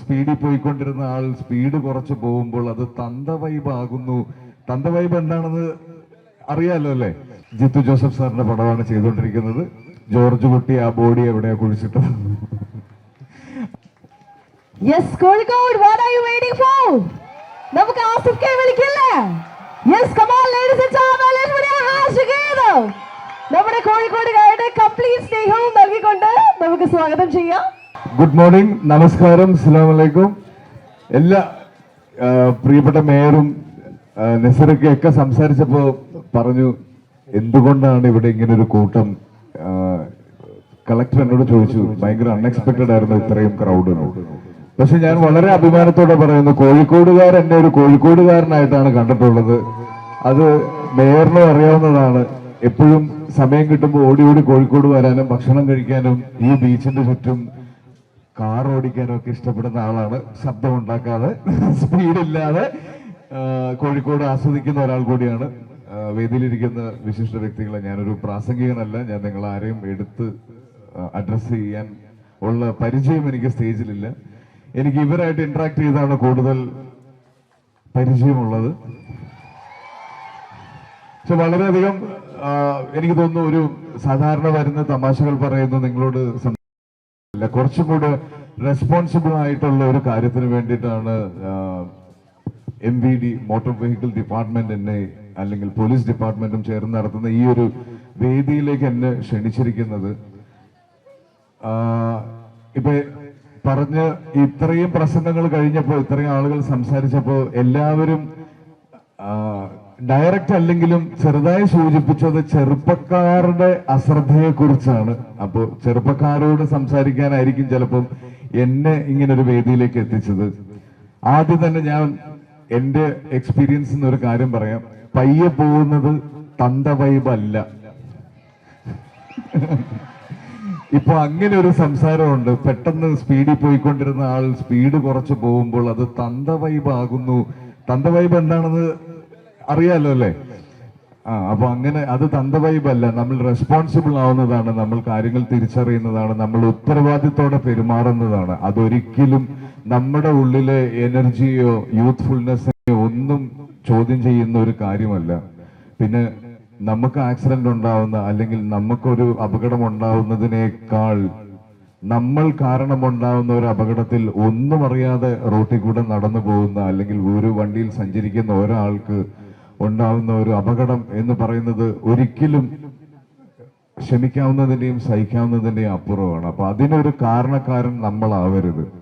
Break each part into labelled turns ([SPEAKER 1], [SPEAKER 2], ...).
[SPEAKER 1] സ്പീഡിൽ പോയിക്കൊണ്ടിരുന്ന ആൾ സ്പീഡ് കുറച്ച് പോകുമ്പോൾ അത് തന്ത വൈബ് ആകുന്നു. തന്ത വൈബ് എന്താണെന്ന് അറിയാലോ അല്ലേ? ജിത്തു ജോസഫ് സാറിന്റെ പടമാണ് ചെയ്തുകൊണ്ടിരിക്കുന്നത്. ജോർജ് കുട്ടി ആ ബോഡി എവിടെയാ കുഴിച്ചിട്ട്
[SPEAKER 2] yes Kozhikode what are you waiting for നമുക്ക് ആസിഫ് കെ വിളിക്കില്ലേ? Yes come on ladies and gentlemen let's put your hands together നമ്മുടെ കോഴിക്കോടുകാരുടെ കംപ്ലീറ്റ് സ്നേഹവും നൽകിക്കൊണ്ട് നമുക്ക് സ്വാഗതം ചെയ്യാം.
[SPEAKER 1] ഗുഡ് മോർണിംഗ് നമസ്കാരം അസ്സലാമു അലൈക്കും എല്ലാ പ്രിയപ്പെട്ട മേയറും നെസറൊക്കെ ഒക്കെ സംസാരിച്ചപ്പോൾ പറഞ്ഞു എന്തുകൊണ്ടാണ് ഇവിടെ ഇങ്ങനെ ഒരു കൂട്ടം കളക്ടർ എന്നോട് ചോദിച്ചു. ഭയങ്കര അൺഎക്സ്പെക്റ്റഡ് ആയിരുന്നു ഇത്രയും ക്രൗഡ് പക്ഷെ ഞാൻ വളരെ അഭിമാനത്തോടെ പറയുന്നു കോഴിക്കോടുകാർ എന്നെ ഒരു കോഴിക്കോടുകാരനായിട്ടാണ് കണ്ടിട്ടുള്ളത്. അത് മേയറിനും അറിയാവുന്നതാണ്. എപ്പോഴും സമയം കിട്ടുമ്പോൾ ഓടി ഓടി കോഴിക്കോട് വരാനും ഭക്ഷണം കഴിക്കാനും ഈ ബീച്ചിന്റെ ചുറ്റും കാർ ഓടിക്കാനൊക്കെ ഇഷ്ടപ്പെടുന്ന ആളാണ്. ശബ്ദം ഉണ്ടാക്കാതെ സ്പീഡില്ലാതെ കോഴിക്കോട് ആസ്വദിക്കുന്ന ഒരാൾ കൂടിയാണ്. വേദിയിലിരിക്കുന്ന വിശിഷ്ട വ്യക്തികളെ ഞാനൊരു പ്രാസംഗികനല്ല ഞാൻ നിങ്ങൾ ആരെയും എടുത്ത് അഡ്രസ്സ് ചെയ്യാൻ ഉള്ള പരിചയം എനിക്ക് സ്റ്റേജിലില്ല. എനിക്ക് ഇവരായിട്ട് ഇന്ററാക്ട് ചെയ്താണ് കൂടുതൽ പരിചയമുള്ളത്. പക്ഷെ വളരെയധികം എനിക്ക് തോന്നുന്നു ഒരു സാധാരണ വരുന്ന തമാശകൾ പറയുന്നു നിങ്ങളോട് അല്ല കുറച്ചും കൂടെ റെസ്പോൺസിബിൾ ആയിട്ടുള്ള ഒരു കാര്യത്തിന് വേണ്ടിയിട്ടാണ് M V D motor vehicle department എന്നെ അല്ലെങ്കിൽ പോലീസ് ഡിപ്പാർട്ട്മെന്റും ചേർന്ന് നടത്തുന്ന ഈ ഒരു വേദിയിലേക്ക് എന്നെ ക്ഷണിച്ചിരിക്കുന്നത്. ഇപ്പൊ പറഞ്ഞ് ഇത്രയും പ്രസംഗങ്ങൾ കഴിഞ്ഞപ്പോൾ ഇത്രയും ആളുകൾ സംസാരിച്ചപ്പോൾ എല്ലാവരും ഡയറക്റ്റ് അല്ലെങ്കിലും ചെറുതായി സൂചിപ്പിച്ചത് ചെറുപ്പക്കാരുടെ അശ്രദ്ധയെ കുറിച്ചാണ് അപ്പോ ചെറുപ്പക്കാരോട് സംസാരിക്കാനായിരിക്കും ചിലപ്പം എന്നെ ഇങ്ങനെ ഒരു വേദിയിലേക്ക് എത്തിച്ചത്. ആദ്യം തന്നെ ഞാൻ എന്റെ എക്സ്പീരിയൻസ് ഒരു കാര്യം പറയാം. പയ്യെ പോകുന്നത് തന്ത വൈബ് അല്ല. ഇപ്പൊ അങ്ങനെ ഒരു സംസാരമുണ്ട്. പെട്ടെന്ന് സ്പീഡിൽ പോയിക്കൊണ്ടിരുന്ന ആൾ സ്പീഡ് കുറച്ച് പോകുമ്പോൾ അത് തന്ത വൈബ് ആകുന്നു. തന്ത വൈബ് എന്താണെന്ന് അറിയാലോ അല്ലേ? ആ അപ്പൊ അങ്ങനെ അത് തന്ത വൈബ് അല്ല. നമ്മൾ റെസ്പോൺസിബിൾ ആവുന്നതാണ് നമ്മൾ കാര്യങ്ങൾ തിരിച്ചറിയുന്നതാണ് നമ്മൾ ഉത്തരവാദിത്തോടെ പെരുമാറുന്നതാണ്. അതൊരിക്കലും നമ്മുടെ ഉള്ളിലെ എനർജിയോ യൂത്ത്ഫുൾനെസ്സിനെയോ ഒന്നും ചോദ്യം ചെയ്യുന്ന ഒരു കാര്യമല്ല. പിന്നെ നമുക്ക് ആക്സിഡന്റ് ഉണ്ടാവുന്ന അല്ലെങ്കിൽ നമുക്കൊരു അപകടം ഉണ്ടാവുന്നതിനേക്കാൾ നമ്മൾ കാരണം കാരണമുണ്ടാവുന്ന ഒരു അപകടത്തിൽ ഒന്നും അറിയാതെ റോട്ടിൽ കൂടെ നടന്നു പോകുന്ന അല്ലെങ്കിൽ ഒരു വണ്ടിയിൽ സഞ്ചരിക്കുന്ന ഒരാൾക്ക് ഉണ്ടാവുന്ന ഒരു അപകടം എന്ന് പറയുന്നത് ഒരിക്കലും ക്ഷമിക്കാവുന്നതിന്റെയും സഹിക്കാവുന്നതിന്റെയും അപ്പുറമാണ്. അപ്പൊ അതിനൊരു കാരണക്കാരൻ നമ്മളാവരുത്.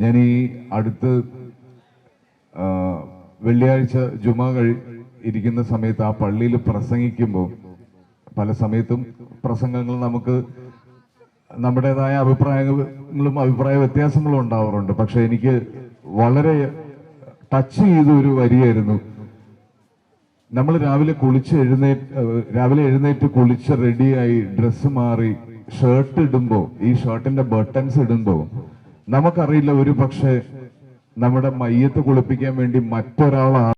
[SPEAKER 1] ഞാൻ ഈ അടുത്ത് വെള്ളിയാഴ്ച ജുമ കഴി ഇരിക്കുന്ന സമയത്ത് ആ പള്ളിയിൽ പ്രസംഗിക്കുമ്പോൾ പല സമയത്തും പ്രസംഗങ്ങൾ നമുക്ക് നമ്മുടേതായ അഭിപ്രായങ്ങളും അഭിപ്രായ വ്യത്യാസങ്ങളും ഉണ്ടാവാറുണ്ട്. പക്ഷെ എനിക്ക് വളരെ ടച്ച് ചെയ്ത ഒരു വരിയായിരുന്നു. നമ്മൾ രാവിലെ കുളിച്ച് എഴുന്നേറ്റ് രാവിലെ എഴുന്നേറ്റ് കുളിച്ച് റെഡിയായി ഡ്രസ്സ് മാറി ഷർട്ട് ഇടുമ്പോൾ ഈ ഷർട്ടിന്റെ ബട്ടൺസ് ഇടുമ്പോൾ നമുക്കറിയില്ല ഒരു പക്ഷേ നമ്മുടെ മയ്യത്ത് കുളിപ്പിക്കാൻ വേണ്ടി മറ്റൊരാളാണ്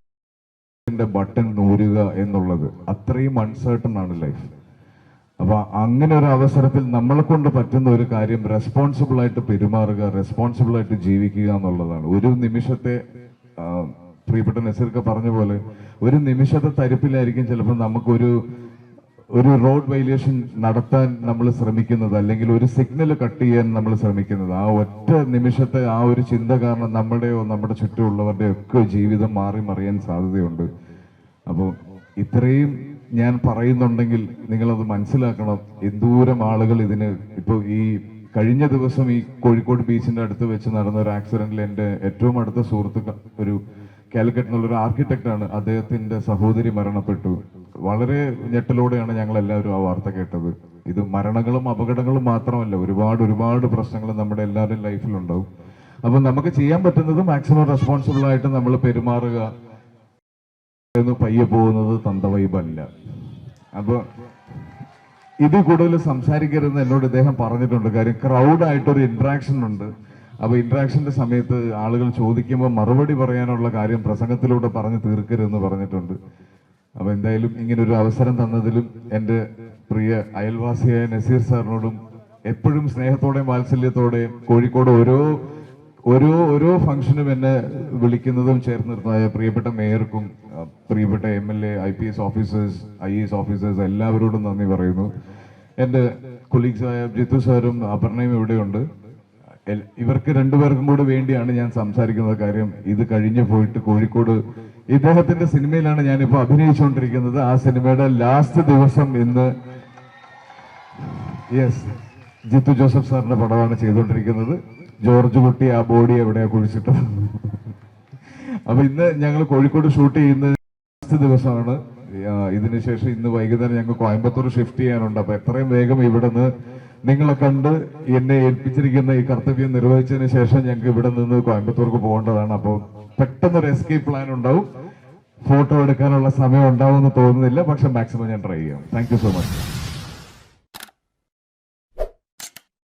[SPEAKER 1] ബട്ടൺ നൂരുക എന്നുള്ളത്. അത്രയും അൺസേർട്ടൺ ആണ് ലൈഫ് അപ്പൊ അങ്ങനെ ഒരു അവസരത്തിൽ നമ്മളെ കൊണ്ട് പറ്റുന്ന ഒരു കാര്യം റെസ്പോൺസിബിൾ ആയിട്ട് പെരുമാറുക റെസ്പോൺസിബിൾ ആയിട്ട് ജീവിക്കുക എന്നുള്ളതാണ്. ഒരു നിമിഷത്തെ പ്രിയപ്പെട്ട നസീർക്ക പറഞ്ഞ പോലെ ഒരു നിമിഷത്തെ തരിപ്പിലായിരിക്കും ചിലപ്പോൾ നമുക്കൊരു ഒരു റോഡ് വൈലേഷൻ നടത്താൻ നമ്മൾ ശ്രമിക്കുന്നത് അല്ലെങ്കിൽ ഒരു സിഗ്നൽ കട്ട് ചെയ്യാൻ നമ്മൾ ശ്രമിക്കുന്നത്. ആ ഒറ്റ നിമിഷത്തെ ആ ഒരു ചിന്ത കാരണം നമ്മുടെയോ നമ്മുടെ ചുറ്റുമുള്ളവരുടെയോ ഒക്കെ ജീവിതം മാറി മറിയാൻ സാധ്യതയുണ്ട്. അപ്പോൾ ഇത്രയും ഞാൻ പറയുന്നുണ്ടെങ്കിൽ നിങ്ങളത് മനസ്സിലാക്കണം. എന്തൂരം ആളുകൾ ഇതിന് ഇപ്പോൾ ഈ കഴിഞ്ഞ ദിവസം ഈ കോഴിക്കോട് ബീച്ചിന്റെ അടുത്ത് വെച്ച് നടന്ന ഒരു ആക്സിഡന്റിൽ എന്റെ ഏറ്റവും അടുത്ത സുഹൃത്ത് ഒരു കാലിക്കറ്റിനുള്ള ഒരു ആർക്കിടെക്റ്റാണ് അദ്ദേഹത്തിന്റെ സഹോദരി മരണപ്പെട്ടു. വളരെ ഞെട്ടലോടെയാണ് ഞങ്ങൾ എല്ലാവരും ആ വാർത്ത കേട്ടത്. ഇത് മരണങ്ങളും അപകടങ്ങളും മാത്രമല്ല ഒരുപാട് ഒരുപാട് പ്രശ്നങ്ങൾ നമ്മുടെ എല്ലാവരുടെയും ലൈഫിലുണ്ടാവും. അപ്പൊ നമുക്ക് ചെയ്യാൻ പറ്റുന്നത് മാക്സിമം റെസ്പോൺസിബിൾ ആയിട്ട് നമ്മൾ പെരുമാറുക പയ്യെ പോകുന്നത് തന്തവൈബല്ല അപ്പൊ ഇത് കൂടുതൽ സംസാരിക്കരുതെന്ന് എന്നോട് ഇദ്ദേഹം പറഞ്ഞിട്ടുണ്ട്. കാര്യം ക്രൗഡായിട്ടൊരു ഇൻട്രാക്ഷൻ ഉണ്ട്. അപ്പൊ ഇന്ററാക്ഷന്റെ സമയത്ത് ആളുകൾ ചോദിക്കുമ്പോൾ മറുപടി പറയാനുള്ള കാര്യം പ്രസംഗത്തിലൂടെ പറഞ്ഞു തീർക്കരുതെന്ന് പറഞ്ഞിട്ടുണ്ട്. അപ്പോൾ എന്തായാലും ഇങ്ങനെ ഒരു അവസരം തന്നതിലും എന്റെ പ്രിയ അയൽവാസിയായ നസീർ സാറിനോടും എപ്പോഴും സ്നേഹത്തോടെയും വാത്സല്യത്തോടെയും കോഴിക്കോട് ഓരോ ഓരോ ഓരോ ഫംഗ്ഷനും എന്നെ വിളിക്കുന്നതും ചേർന്ന് നിർത്തുന്നതായ പ്രിയപ്പെട്ട മേയർക്കും പ്രിയപ്പെട്ട M L A I P S officers I S officers എല്ലാവരോടും നന്ദി പറയുന്നു. എന്റെ കൊളീഗ്സായ ജിത്തു സാറും അപർണയും ഇവിടെയുണ്ട്. ഇവർക്ക് രണ്ടുപേർക്കും കൂടെ വേണ്ടിയാണ് ഞാൻ സംസാരിക്കുന്നത് കാര്യം. ഇത് കഴിഞ്ഞു പോയിട്ട് കോഴിക്കോട് ഇദ്ദേഹത്തിന്റെ സിനിമയിലാണ് ഞാനിപ്പോൾ അഭിനയിച്ചുകൊണ്ടിരിക്കുന്നത്. ആ സിനിമയുടെ ലാസ്റ്റ് ദിവസം ഇന്ന് യെസ് ജിത്തു ജോസഫ് സാറിന്റെ പടമാണ് ചെയ്തുകൊണ്ടിരിക്കുന്നത്. ജോർജ് കുട്ടി ആ ബോഡി എവിടെയാ കുഴിച്ചിട്ടത്? അപ്പൊ ഇന്ന് ഞങ്ങൾ കോഴിക്കോട് ഷൂട്ട് ചെയ്യുന്ന ലാസ്റ്റ് ദിവസമാണ്. ഇതിനുശേഷം ഇന്ന് വൈകുന്നേരം ഞങ്ങൾ കോയമ്പത്തൂർ ഷിഫ്റ്റ് ചെയ്യാനുണ്ട്. അപ്പൊ എത്രയും വേഗം ഇവിടെ നിന്ന് നിങ്ങളെ കണ്ട് എന്നെ ഏൽപ്പിച്ചിരിക്കുന്ന ഈ കർത്തവ്യം നിർവഹിച്ചതിന് ശേഷം ഞങ്ങൾക്ക് ഇവിടെ നിന്ന് കോയമ്പത്തൂർക്ക് പോകേണ്ടതാണ്. അപ്പോൾ പെട്ടെന്നൊരു എസ്കേപ്പ് പ്ലാൻ ഉണ്ടാവും. ഫോട്ടോ എടുക്കാനുള്ള സമയം ഉണ്ടാവും എന്ന് തോന്നുന്നില്ല. പക്ഷെ മാക്സിമം ഞാൻ ട്രൈ ചെയ്യാം. Thank so much